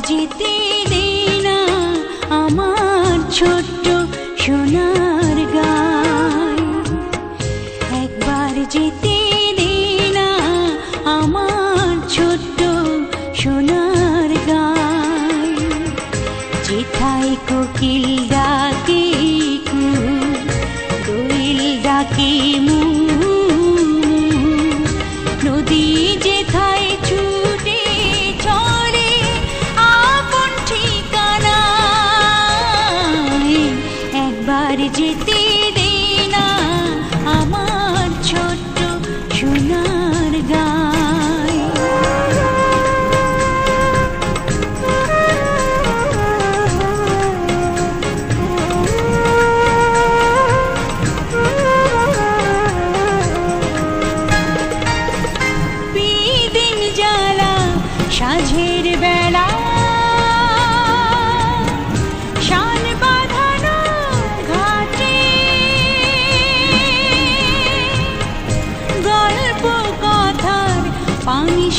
যেতে দে আমার ছোট্ট সোনার গায় একবার যেতে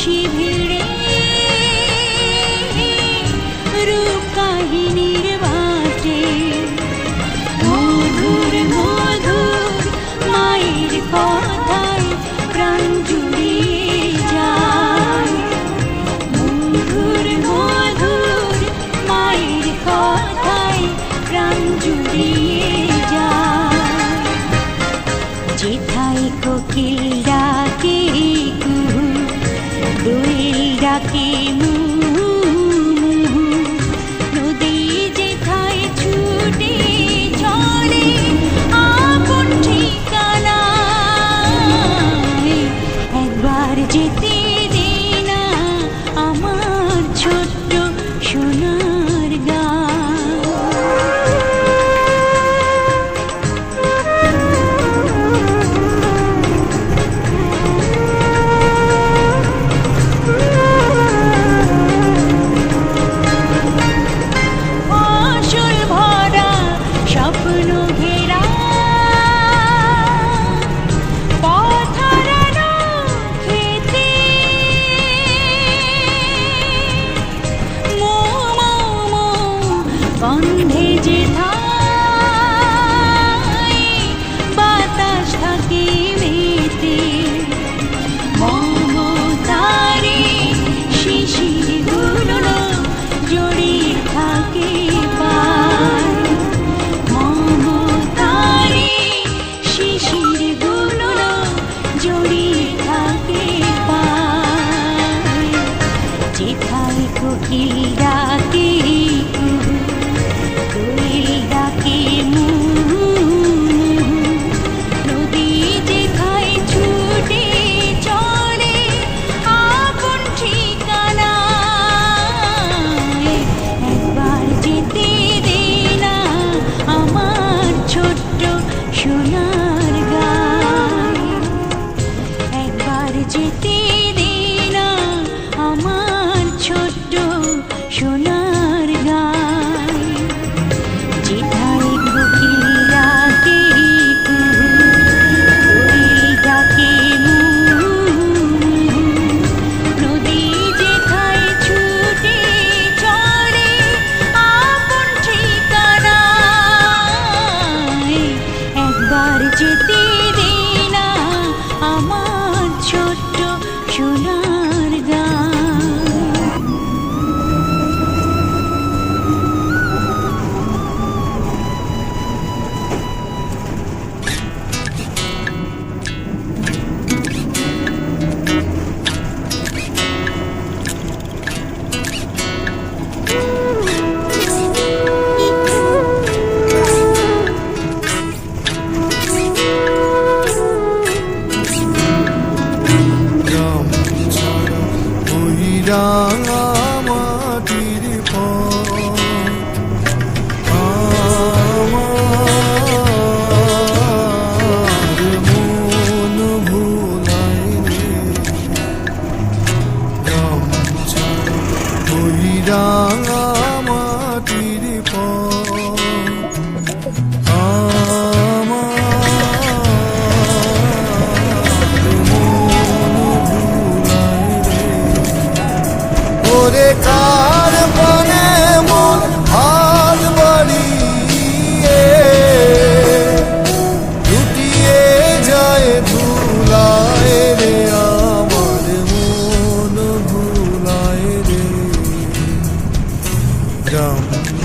she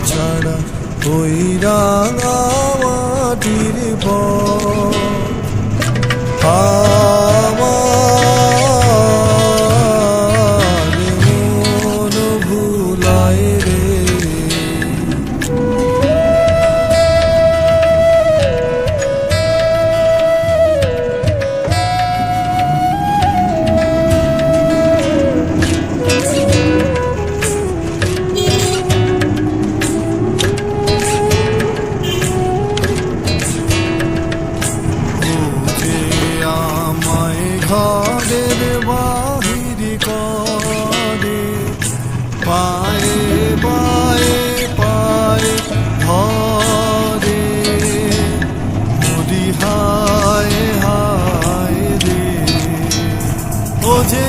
ছাড়া ওই রাঙামাটির পথ আমার করে পায়ে পায়ে পায়ে ধরে। নদী হায় হায় রে। ও যে